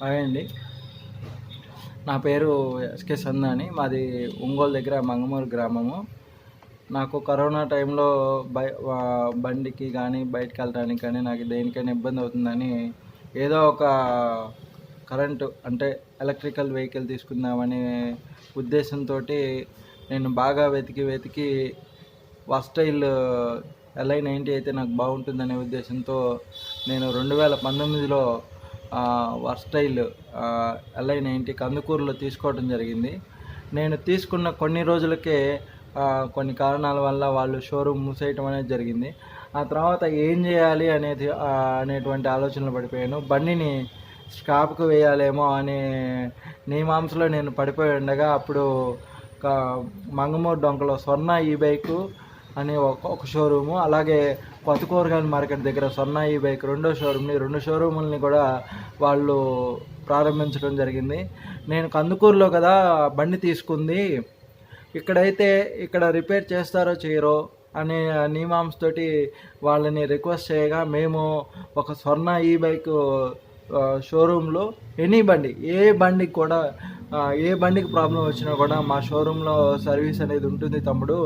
Hi అండి నా పేరు ఎస్కే సందాని మాది ఒంగోలు దగ్గర మంగమూరు గ్రామము. నాకు కరోనా టైంలో బై బండికి కానీ బయటకు వెళ్ళడానికి కానీ నాకు దేనికైనా ఇబ్బంది అవుతుందని ఏదో ఒక కరెంటు అంటే ఎలక్ట్రికల్ వెహికల్ తీసుకుందామనే ఉద్దేశంతో నేను బాగా వెతికి వెతికి వస్టైల్ ఎల్ఐ నైంటీ అయితే నాకు బాగుంటుందనే ఉద్దేశంతో నేను రెండు వేల పంతొమ్మిదిలో వర్స్టైల్ ఎల్ఐ నైంటీ కందుకూరులో తీసుకోవడం జరిగింది. నేను తీసుకున్న కొన్ని రోజులకే కొన్ని కారణాల వల్ల వాళ్ళు షోరూమ్ మూసేయటం అనేది జరిగింది. ఆ తర్వాత ఏం చేయాలి అనేది అనేటువంటి ఆలోచనలు పడిపోయాను. బండిని స్టాప్కి వేయాలేమో అనే నియమాంసలో నేను పడిపోయి ఉండగా అప్పుడు ఒక మంగమూరు డొంకలో స్వర్ణ ఈ బైకు అనే ఒక ఒక షోరూము అలాగే కొత్త కూరగాయల మార్కెట్ దగ్గర స్వర్ణ ఈ బైక్ రెండో షోరూమ్ని రెండు షోరూముల్ని కూడా వాళ్ళు ప్రారంభించడం జరిగింది. నేను కందుకూరులో కదా బండి తీసుకుంది. ఇక్కడైతే ఇక్కడ రిపేర్ చేస్తారో చేయరో అనే నియమాంసతోటి వాళ్ళని రిక్వెస్ట్ చేయగా మేము ఒక స్వర్ణ ఈ బైక్ షోరూంలో ఎనీ బండి ఏ బండికి కూడా ఏ బండికి ప్రాబ్లం వచ్చినా కూడా మా షోరూంలో సర్వీస్ అనేది ఉంటుంది తమ్ముడు.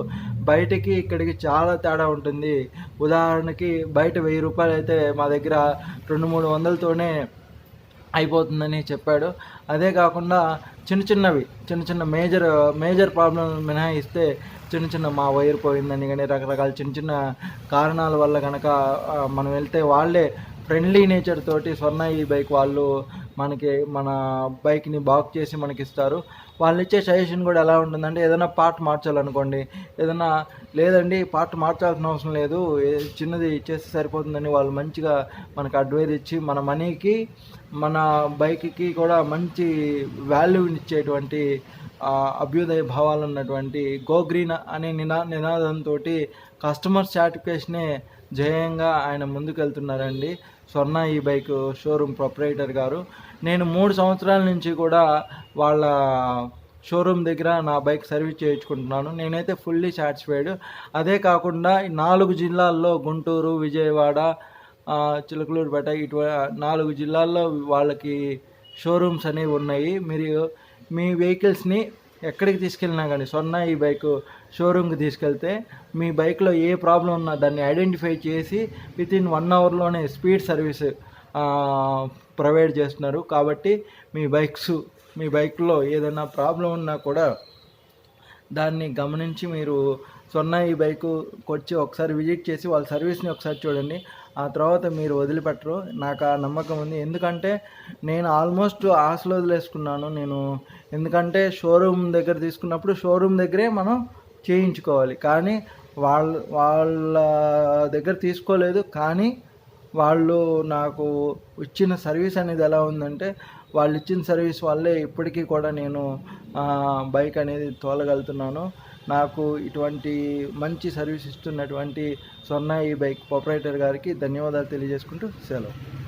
బయటికి ఇక్కడికి చాలా తేడా ఉంటుంది. ఉదాహరణకి బయట వెయ్యి రూపాయలు అయితే మా దగ్గర రెండు మూడు వందలతోనే అయిపోతుందని చెప్పాడు. అదే కాకుండా చిన్న చిన్నవి చిన్న చిన్న మేజర్ మేజర్ ప్రాబ్లం మినహాయిస్తే చిన్న చిన్న మా వైర్ పోయిందని కానీ రకరకాల చిన్న చిన్న కారణాల వల్ల కనుక మనం వెళ్తే వాళ్ళే ఫ్రెండ్లీ నేచర్ తోటి స్వర్ణ ఈ బైక్ వాళ్ళు మనకి మన బైక్ని బాక్ చేసి మనకి ఇస్తారు వాళ్ళు ఇచ్చే సజెషన్ కూడా ఎలా ఉంటుందంటే ఏదైనా పార్ట్ మార్చాలనుకోండి ఏదైనా లేదండి పార్ట్ మార్చాల్సిన అవసరం లేదు చిన్నది ఇచ్చేస్తే సరిపోతుందని వాళ్ళు మంచిగా మనకు అడ్వైజ్ ఇచ్చి మన మనీకి మన బైక్కి కూడా మంచి వాల్యూని ఇచ్చేటువంటి అభ్యుదయ భావాలు ఉన్నటువంటి గో గ్రీన్ అనే నినా నినాదంతో కస్టమర్ సాటిస్ఫాక్షనే జయంగా ఆయన ముందుకెళ్తున్నారండి. స్వర్ణ ఈ బైక్ షోరూమ్ ప్రొపరేటర్ గారు. నేను మూడు సంవత్సరాల నుంచి కూడా వాళ్ళ షోరూమ్ దగ్గర నా బైక్ సర్వీస్ చేయించుకుంటున్నాను. నేనైతే ఫుల్లీ సాటిస్ఫైడ్ అదే కాకుండా నాలుగు జిల్లాల్లో గుంటూరు విజయవాడ చిలకలూరుపేట ఇటు నాలుగు జిల్లాల్లో వాళ్ళకి షోరూమ్స్ అనేవి ఉన్నాయి. మీరు మీ వెహికల్స్ని ఎక్కడికి తీసుకెళ్ళినా కానీ సొన్న ఈ బైక్ షోరూమ్కి తీసుకెళ్తే మీ బైక్లో ఏ ప్రాబ్లం ఉన్నా దాన్ని ఐడెంటిఫై చేసి విత్ ఇన్ వన్ అవర్లోనే స్పీడ్ సర్వీస్ ప్రొవైడ్ చేస్తున్నారు. కాబట్టి మీ బైక్స్ మీ బైక్లో ఏదైనా ప్రాబ్లం ఉన్నా కూడా దాన్ని గమనించి మీరు సొన్న ఈ బైకు వచ్చి ఒకసారి విజిట్ చేసి వాళ్ళ సర్వీస్ని ఒకసారి చూడండి. ఆ తర్వాత మీరు వదిలిపెట్టరు. నాకు ఆ నమ్మకం ఉంది. ఎందుకంటే నేను ఆల్మోస్ట్ ఆశలు వదిలేసుకున్నాను. నేను ఎందుకంటే షోరూమ్ దగ్గర తీసుకున్నప్పుడు షోరూమ్ దగ్గరే మనం చేయించుకోవాలి. కానీ వాళ్ళ వాళ్ళ దగ్గర తీసుకోలేదు. కానీ వాళ్ళు నాకు ఇచ్చిన సర్వీస్ అనేది ఎలా ఉందంటే వాళ్ళు ఇచ్చిన సర్వీస్ వల్లే ఇప్పటికీ కూడా నేను బైక్ అనేది తోలగలుగుతున్నాను. నాకు ఇటువంటి మంచి సర్వీస్ ఇస్తున్నటువంటి స్వర్ణ ఈ బైక్ ఆపరేటర్ గారికి ధన్యవాదాలు తెలియజేసుకుంటూ సెలవు.